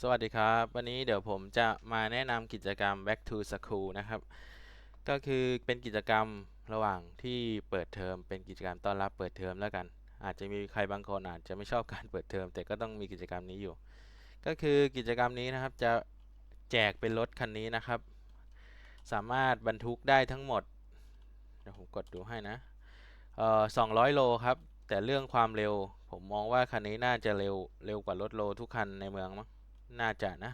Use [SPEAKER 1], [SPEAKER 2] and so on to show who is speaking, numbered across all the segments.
[SPEAKER 1] สวัสดีครับ วันนี้เดี๋ยวผมจะมาแนะนำกิจกรรม Back to School นะครับ ก็คือเป็นกิจกรรมระหว่างที่เปิดเทอม เป็นกิจกรรมต้อนรับเปิดเทอมแล้วกัน อาจจะมีใครบางคนอาจจะไม่ชอบการเปิดเทอม แต่ก็ต้องมีกิจกรรมนี้อยู่ ก็คือกิจกรรมนี้นะครับจะแจกเป็นรถคันนี้นะครับ สามารถบรรทุกได้ทั้งหมดเดี๋ยวผมกดดูให้นะเอ่อ200โลครับ แต่เรื่องความเร็ว ผมมองว่าคันนี้น่าจะเร็วเร็วกว่ารถโลทุกคันในเมืองมั้งน่าจะนะ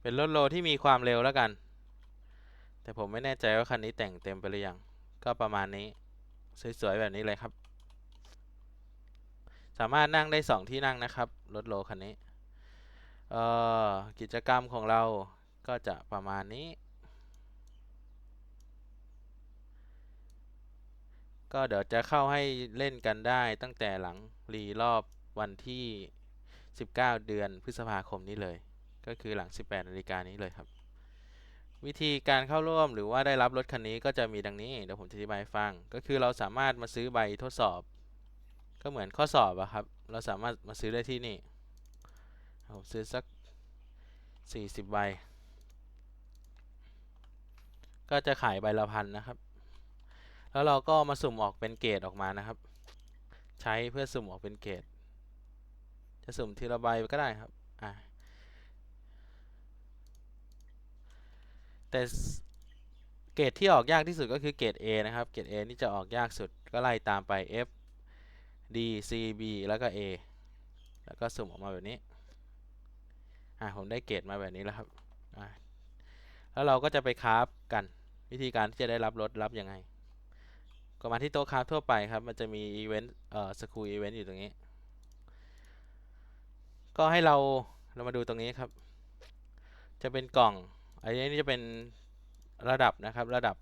[SPEAKER 1] เป็นรถโลที่มีความเร็วแล้วกัน แต่ผมไม่แน่ใจว่าคันนี้แต่งเต็มไปหรือยัง ก็ประมาณนี้ สวยๆ แบบนี้เลยครับ สามารถนั่งได้สองที่นั่งนะครับ รถโลคันนี้ เอ่อ กิจกรรมของเราก็จะประมาณนี้ ก็เดี๋ยวจะเข้าให้เล่นกันได้ตั้งแต่หลังรีรอบวันที่ 19 เดือนพฤษภาคมนี้เลย ก็คือหลัง 18นาฬิกานี้เลยครับ วิธีการเข้าร่วมหรือว่าได้รับรถคันนี้ก็จะมีดังนี้ เดี๋ยวผมจะอธิบายฟัง ก็คือเราสามารถมาซื้อใบทดสอบ ก็เหมือนข้อสอบอะครับ เราสามารถมาซื้อได้ที่นี่ผมซื้อสัก 40ใบ ก็จะขายใบละพันนะครับ แล้วเราก็มาสุ่มออกเป็นเกรดออกมานะครับ ใช้เพื่อสุ่มออกเป็นเกรด จะสุ่มทีละใบก็ได้ครับ อะแต่เกรดที่ออกยากที่สุดก็คือเกรด A นะครับ เกรด A นี่จะออกยากสุดก็ไล่ตามไป F D C B แล้วก็ A แล้วก็สุ่มออกมาแบบนี้ อะผมได้เกรดมาแบบนี้แล้วครับ อะแล้วเราก็จะไปคราฟกัน วิธีการที่จะได้รับรถรับยังไง ก็มาที่โต๊ะคราฟทั่วไปครับ มันจะมีอีเวนต์เอ่อสคูอีเวนต์อยู่ตรงนี้ ก็ให้เราเรามาดูตรงนี้ครับ จะเป็นกล่อง อันนี้จะเป็นระดับนะครับ ระดับ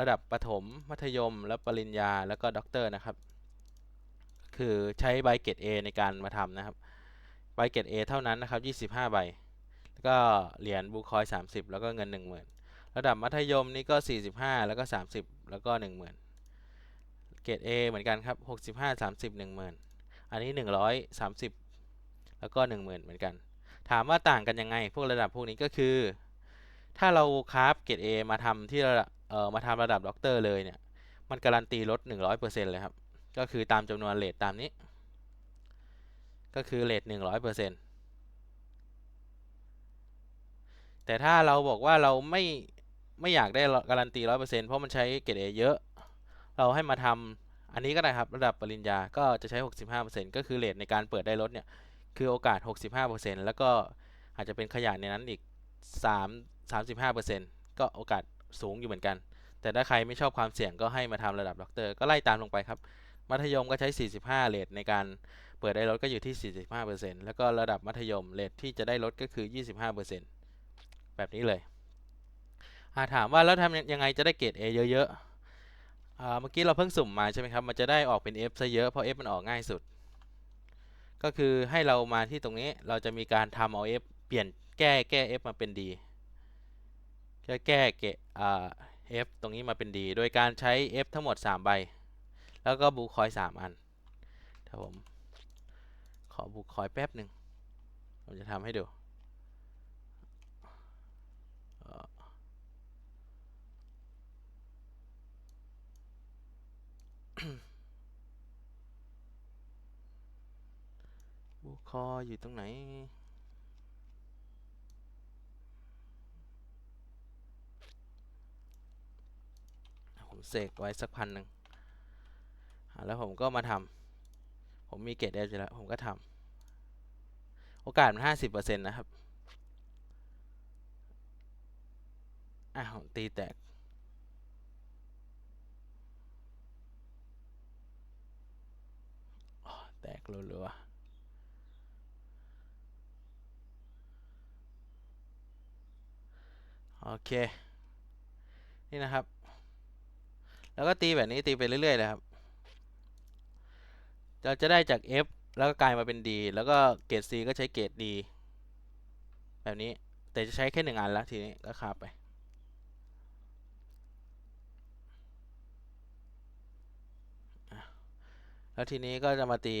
[SPEAKER 1] ระดับประถม มัธยม และปริญญา แล้วก็ด็อกเตอร์นะครับ คือใช้ใบเกรด A ในการมาทำนะครับ ใบเกรด A เท่านั้นนะครับ25 ใบ แล้วก็เหรียญบูคอย 30 แล้วก็เงิน 10,000 ระดับมัธยมนี่ก็ 45 แล้วก็ 30 แล้วก็ 10,000 เกรด A เหมือนกันครับ 65 30 10,000 อันนี้ 130 แล้วก็ 10,000 เหมือนกัน ถามว่าต่างกันยังไง พวกระดับพวกนี้ก็คือ ถ้าเราคราฟเกรด A มาทำที่ระดับเอ่อมาทำระดับด็อกเตอร์เลยเนี่ย มันการันตีลด 100%เลยครับ ก็คือตามจำนวนเลทตามนี้ ก็คือเลท100%แต่ถ้าเราบอกว่าเราไม่ไม่อยากได้การันตี100%เพราะมันใช้เกรด A เยอะ เราให้มาทำอันนี้ก็ได้ครับระดับปริญญาก็จะใช้65%ก็คือเลทในการเปิดได้รถเนี่ย คือโอกาส65%แล้วก็อาจจะเป็นขยะในนั้นอีก3 35%ก็โอกาสสูงอยู่เหมือนกัน แต่ถ้าใครไม่ชอบความเสี่ยงก็ให้มาทำระดับด็อกเตอร์ก็ไล่ตามลงไปครับ มัธยมก็ใช้ 45 เลทในการเปิดได้รถก็อยู่ที่ 45%แล้วก็ระดับมัธยมเลทที่จะได้รถก็คือ 25%แบบนี้เลยอาถามว่าแล้วทำยังไงจะได้เกรด A เยอะๆเมื่อกี้เราเพิ่งสุ่มมาใช่ไหมครับ มันจะได้ออกเป็น F ซะเยอะเพราะ F มันออกง่ายสุด ก็คือให้เรามาที่ตรงนี้เราจะมีการทำเอา F เปลี่ยนแก้แก้ F มาเป็น D แก้แก้เกะอ่า F ตรงนี้มาเป็น D โดยการใช้ F ทั้งหมด 3 ใบ แล้วก็บูคอย3อันถ้าผมขอบูคอยแป๊บหนึ่งผมจะทำให้ดูบูคอยอยู่ตรงไหน ผมเสกไว้สักพันหนึ่ง แล้วผมก็มาทำผมมีเกรดเออยู่แล้ว ผมก็ทำโอกาสมันห้าสิบเปอร์เซ็นต์นะครับอะผมตีแตกแตกรัวๆโอเค นี่นะครับ แล้วก็ตีแบบนี้ตีไปเรื่อยๆเลยครับ เราจะได้จาก F แล้วก็กลายมาเป็น D แล้วก็เกรด C ก็ใช้เกรด D แบบนี้แต่จะใช้แค่หนึ่งอันแล้วทีนี้ก็คาบไป แล้วทีนี้ก็จะมาตี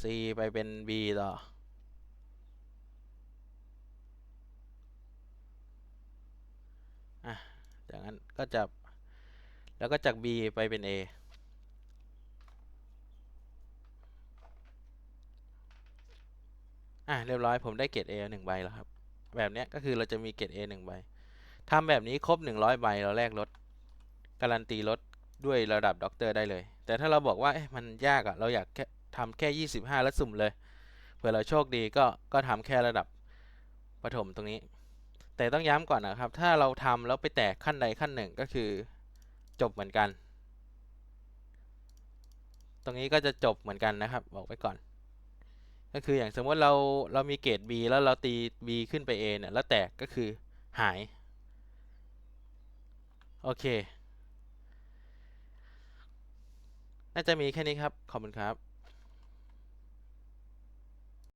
[SPEAKER 1] c ไปเป็น b ต่ออะจากนั้นก็จะแล้วก็จาก b ไปเป็น a อะเรียบร้อยผมได้เกรด A หนึ่งใบแล้วครับ แบบเนี้ยก็คือเราจะมีเกรด A หนึ่งใบทำแบบนี้ครบ 100 ใบเราแลกรถการันตีรถด้วยระดับด็อกเตอร์ได้เลย แต่ถ้าเราบอกว่ามันยากอะเราอยากแค่ทำแค่ 25 แล้วสุ่มเลยเผื่อเราโชคดีก็ก็ทำแค่ระดับประถมตรงนี้ แต่ต้องย้ำก่อนนะครับ ถ้าเราทำแล้วไปแตกขั้นใดขั้นหนึ่งก็คือจบเหมือนกัน ตรงนี้ก็จะจบเหมือนกันนะครับ บอกไว้ก่อน ก็คืออย่างสมมติเราเรามีเกรด B แล้วเราตี B ขึ้นไป A เนี่ย แล้วแตกก็คือหาย โอเค น่าจะมีแค่นี้ครับ ขอบคุณครับ